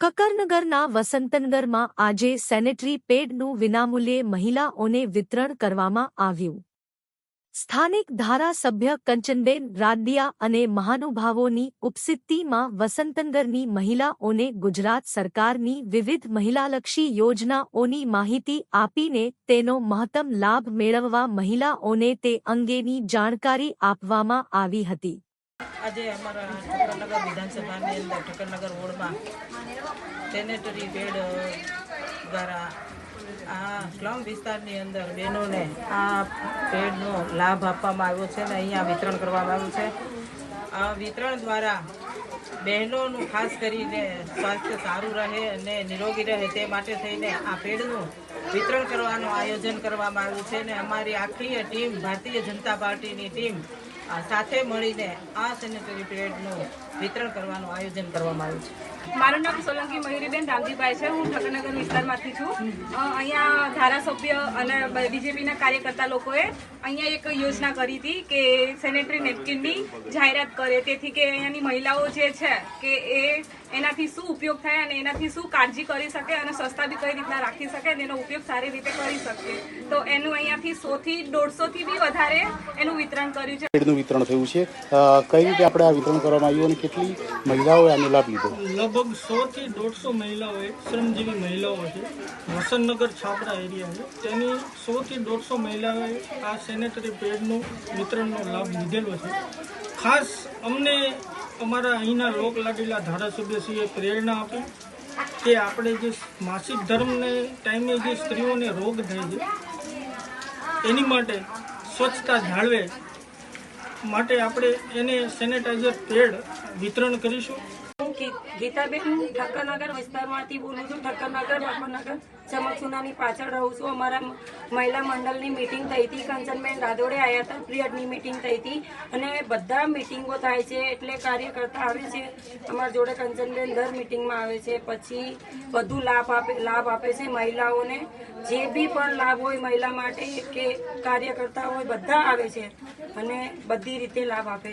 કકરનગરના વસંતનગરમાં આજે સેનેટરી પેડનું વિનામૂલ્યે મહિલાઓને વિતરણ કરવામાં આવ્યું. સ્થાનિક ધારાસભ્ય કંચનબેન રાદડિયા અને મહાનુભાવોની ઉપસ્થિતિમાં વસંતનગરની મહિલાઓને ગુજરાત સરકારની વિવિધ મહિલાલક્ષી યોજનાઓની માહિતી આપીને તેનો મહત્તમ લાભ મેળવવા મહિલાઓને તે અંગેની જાણકારી આપવામાં આવી હતી. આજે અમારા ઠક્કરનગર વિધાનસભાની અંદર ઠક્કરનગર વોર્ડમાં સેનેટરી બેડ દ્વારા આ સ્લમ વિસ્તારની અંદર બહેનોને આ બેડનો લાભ આપવામાં આવ્યો છે અને અહીંયા વિતરણ કરવામાં આવ્યું છે. આ વિતરણ દ્વારા બહેનોનું ખાસ કરીને સ્વાસ્થ્ય સારું રહે અને નિરોગી રહે તે માટે થઈને આ પેડનું વિતરણ કરવાનું આયોજન કરવામાં આવ્યું છે અને અમારી આખી ટીમ, ભારતીય જનતા પાર્ટીની ટીમ સાથે મળીને આ સેનેટરી પેડનું વિતરણ કરવાનું આયોજન કરવામાં આવ્યું છે. મારું નામ સોલંકી મયુરીબેન રામજીભાઈ છે. હું ઠક્કરનગર વિસ્તારમાંથી છું. અહીંયા ધારાસભ્ય અને બીજેપીના કાર્યકર્તા લોકોએ અહીંયા એક યોજના કરી હતી કે સેનેટરી નેપકિનની જાહેરાત કરે. તેથી કે અહીંયાની મહિલાઓ જે છે કે એ એનાથી શું ઉપયોગ થાય અને એનાથી શું કાળજી કરી શકે અને સસ્તા બી કઈ રીતના રાખી શકે અને એનો ઉપયોગ સારી રીતે કરી શકે. તો એનું અહીંયાથી સોથી દોઢસોથી બી વધારે એનું વિતરણ કર્યું છે. વિતરણ થયું છે. કઈ રીતે આપણે આ વિતરણ કરવામાં આવ્યું અને કેટલી મહિલાઓએ આનો લાભ લીધો? લગભગ સો થી દોઢસો મહિલાઓએ શ્રમજીવી મહિલાઓ છે. વસંતનગર છાપરા એરિયા છે. તેની સો થી દોઢસો મહિલાઓએ આ સેનેટરી પેડનું વિતરણનો લાભ લીધેલો છે. ખાસ અમને અમારા અહીંના લોક લાગેલા ધારાસભ્યશ્રીએ પ્રેરણા આપી કે આપણે જે માસિક ધર્મને ટાઈમે જે સ્ત્રીઓને રોગ થાય છે, એની માટે સ્વચ્છતા જાળવે. માટે આપણે એને સેનેટાઈઝર પેડ વિતરણ કરીશું. ગીતાબેન ઠક્કરનગર વિસ્તારમાંથી બોલું છું. ઠક્કરનગર બાપરનગર ચમકસુનાની પાછળ રહું છું. અમારા મહિલા મંડળની મિટિંગ થઈ હતી. કંચનબેન રાદોડે આવ્યા હતા. પ્રિયડની મિટિંગ થઈ હતી. અને બધા મિટિંગો થાય છે. એટલે કાર્યકર્તા આવે છે. અમારા જોડે કંચનબેન દર મિટિંગમાં આવે છે. પછી બધું લાભ આપે લાભ આપે છે મહિલાઓને. જે બી પણ લાભ હોય મહિલા માટે કે કાર્યકર્તા હોય, બધા આવે છે. અને બધી રીતે લાભ આપે છે.